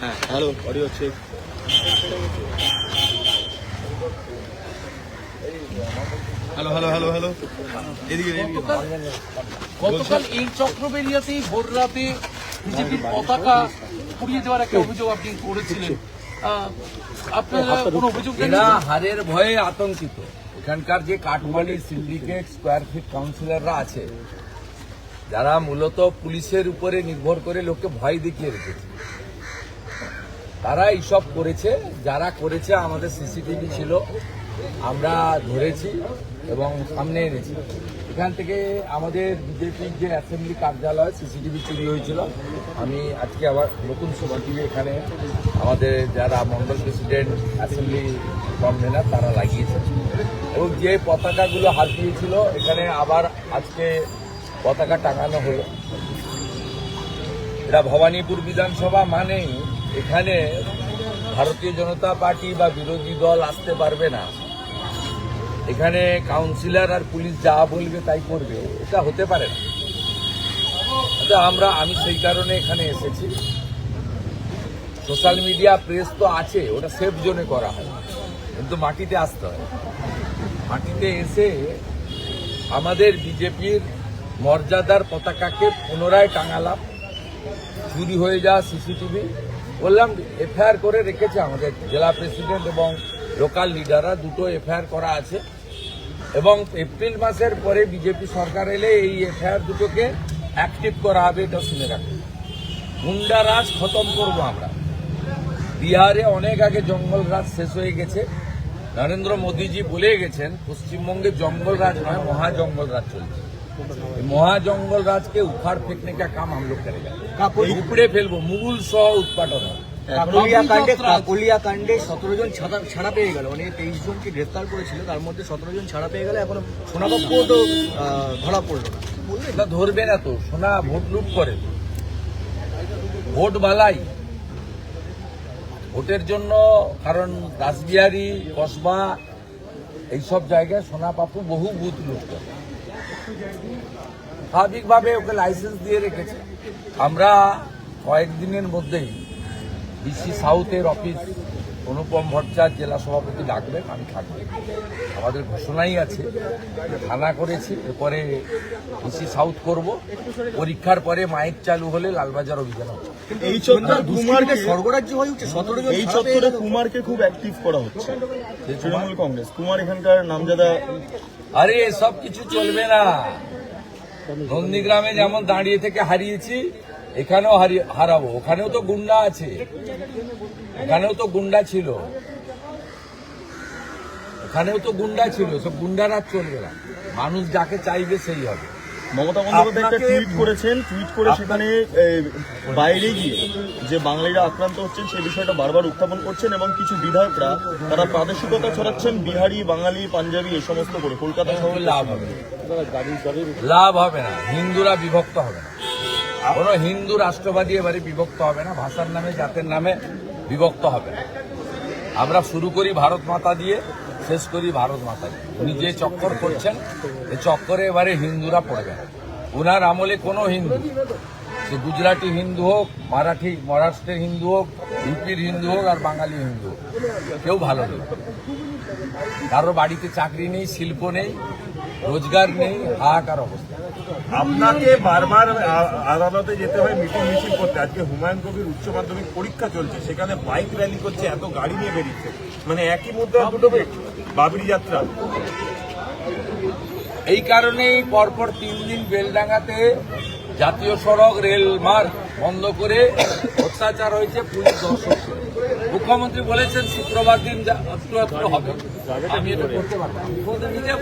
হ্যাঁ hello audio check hello hello hello hello. এদিকে গতকাল এই চক্রবেরিয়াতেই ভোর রাতে বিজেপির পতাকা পুড়িয়ে দেওয়ার একটা অভিযোগ আপনি করেছিলেন। আপনারা কোনো অভিযোগ হারের ভয়ে আতঙ্কিত। এখানকার যে সিন্ডিকেট স্কোয়ার ফিট কাউন্সিলররা আছে যারা মূলত পুলিশের উপরে নির্ভর করে লোককে ভয় দেখিয়ে রেখেছে। তারা এইসব করেছে যারা করেছে আমাদের সিসিটিভি ছিল। আমরা ধরেছি এবং সামনে এনেছি। এখান থেকে আমাদের বিজেপির যে অ্যাসেম্বলি কার্যালয় সিসিটিভি চুরি হয়েছিল। আমি আজকে আবার নতুন সিসিটিভি এখানে আমাদের যারা মন্ডল প্রেসিডেন্ট অ্যাসেম্বলি কনভেনার তারা লাগিয়েছে। এবং যে পতাকাগুলো হাত দিয়েছিল, এখানে আবার আজকে পতাকা টাঙানো হলো। এটা ভবানীপুর বিধানসভা মানেই এখানে ভারতীয় জনতা পার্টি বা বিরোধী দল আসতে পারবে না। এখানে কাউন্সিলর আর পুলিশ যা বলবে তাই করবে, এটা হতে পারে না। এটা আমরা, আমি সেই কারণে এখানে এসেছি। সোশ্যাল মিডিয়া প্রেস তো আছে, ওটা সেফ জোনে করা হয়। কিন্তু মাটিতে আসতে হয়। মাটিতে এসে আমাদের বিজেপির মর্যাদার পতাকাকে পুনরায় টাঙালাম। চুরি হয়ে যাওয়া সিসিটিভি বললাম এফআইআর করে রেখেছে আমাদের জেলা প্রেসিডেন্ট এবং লোকাল লিডাররা দুটো এফআইআর করা আছে। এবং এপ্রিল মাসের পরে বিজেপি সরকার এলে এই এফআইআর দুটোকে অ্যাক্টিভ করা হবে এটা শুনে রাখবে গুন্ডা রাজ খতম করব আমরা। বিহারে অনেক আগে জঙ্গল রাজ শেষ হয়ে গেছে। নরেন্দ্র মোদীজি বলে গেছেন পশ্চিমবঙ্গে জঙ্গল রাজ নয় মহা জঙ্গল রাজ চলছে। মহা জঙ্গল রাজকে উখাড় ফেঁকনে কাম আমলো করে যাবে। উপড়ে ফেলব মুগুল সহ উৎপাদন হবে। কাণ্ডে কাকলিয়া কাণ্ডে সতেরো জন ছাড়া ছাড়া পেয়ে গেল। মানে তেইশ জনকে গ্রেফতার করেছিল তার মধ্যে সতেরো জন ছাড়া পেয়ে গেলে। এখনও সোনাপক্ষও তো ধরা পড়ল না। এটা ধরবে না তো সোনা ভোট লুট করে। ভোট বালাই ভোটের জন্য কারণ রাসবিহারী কসবা এইসব জায়গায় সোনা পাপু বহু বুথ লুট করে। স্বাভাবিকভাবে ওকে লাইসেন্স দিয়ে রেখেছে। আমরা কয়েকদিনের মধ্যেই ডিসি সাউথের অফিস অনুপম ভট্টাচার্য জেলা সভাপতি ডাকবেন আমি থাকব আমাদের ঘোষণাই আছে থানা করেছি এরপরে ডিসি সাউথ করব। পরীক্ষার পরে মাইক চালু হলে লালবাজার অভিযান এই চত্বরে কুমারকে স্বর্গরাজ্য হয়ে উঠছে সতেরো এই চত্বরে কুমারকে খুব অ্যাক্টিভ করা হচ্ছে। তৃণমূল কংগ্রেস। কুমার এখানকার নামজাদা আরে সব কিছু চলবে না। নন্দীগ্রামে যেমন দাঁড়িয়ে থেকে হারিয়েছি এখানেও হারাবো ওখানেও তো গুন্ডা আছে। এখানেও তো গুন্ডা ছিল। ওখানেও তো গুন্ডা ছিল সব গুন্ডারা চলবে না। মানুষ যাকে চাইবে সেই হবে। মমতা বন্দ্যোপাধ্যায় একটা টুইট করেছেন টুইট করে সেখানে বাইরে গিয়ে যে বাঙালিরা আক্রান্ত হচ্ছেন সেই বিষয়টা বারবার উত্থাপন করছেন এবং কিছু বিধায়করা তারা প্রাদেশিকতা ছড়াচ্ছেন বিহারি বাঙালি পাঞ্জাবি এই সমস্ত করে। কলকাতা শহরে লাভ হবে। না। লাভ হবে না। হিন্দুরা বিভক্ত হবে না। কোনো হিন্দু রাষ্ট্রবাদী এবারে বিভক্ত হবে না, ভাষার নামে, জাতের নামে বিভক্ত হবে। না আমরা শুরু করি ভারত মাতা দিয়ে, শেষ করি ভারত মাতা দিয়ে। উনি যে চক্কর করছেন এই চক্করে এবারে হিন্দুরা পড়বে। উনার আমলে কোনো হিন্দু, সে গুজরাটি হিন্দু হোক, মারাঠি, মহারাষ্ট্রের হিন্দু হোক, ইউপির হিন্দু হোক, আর বাঙালি হিন্দু কেউ ভালো নেই। কারও বাড়িতে চাকরি নেই শিল্প নেই রোজগার নেই হাহাকার অবস্থা। আপনাকে বারবার আদালতে যেতে হয় মিটিং মিছিল করতে। আজকে হুমায়ুন কবির উচ্চ মাধ্যমিক পরীক্ষা চলছে সেখানে বাইক র্যালি করছে এত গাড়ি নিয়ে বেরিয়েছে। মানে একই মুদ্রা দুটো বাবরি যাত্রা। এই কারণেই পরপর তিন দিন বেলডাঙ্গাতে জাতীয় সড়ক রেল মার্গ বন্ধ করে অত্যাচার হয়েছে পুলিশ দর্শক। মুখ্যমন্ত্রী বলেছেন শুক্রবার দিন হবে। আমি এটা করতে পারব নিজে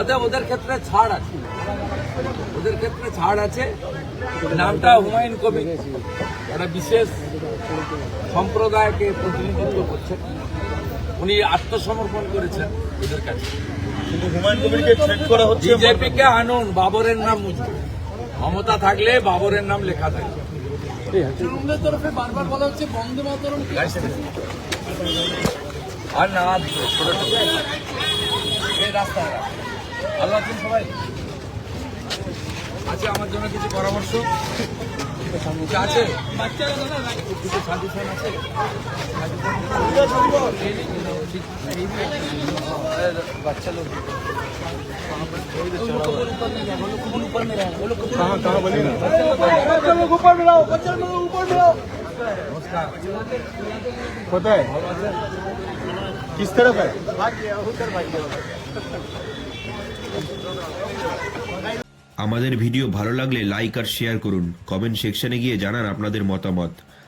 অতএব ওদের ক্ষেত্রে ছাড় আছে। ওদের ক্ষেত্রে ছাড় আছে। নামটা হুমায়ুন কবির। একটা বিশেষ সম্প্রদায়কে প্রতিনিধিত্ব করছেন। উনি আত্মসমর্পণ করেছেন ওদের কাছে। বিজেপিকে আনুন বাবরের নাম মুছবে মমতা থাকলে বাবরের নাম লেখা থাকবে। তৃণমূলের তরফে বারবার বলা হচ্ছে বন্দে মাতরম। আর না এই রাখ। আছেন সবাই। আছে আমার জন্য কিছু পরামর্শ? আছে? কিছু সাজেশন আছে। কোথায় কিস তরফ আমাদের ভিডিও ভালো লাগলে লাইক আর শেয়ার করুন। কমেন্ট সেকশনে গিয়ে জানান আপনাদের মতামত।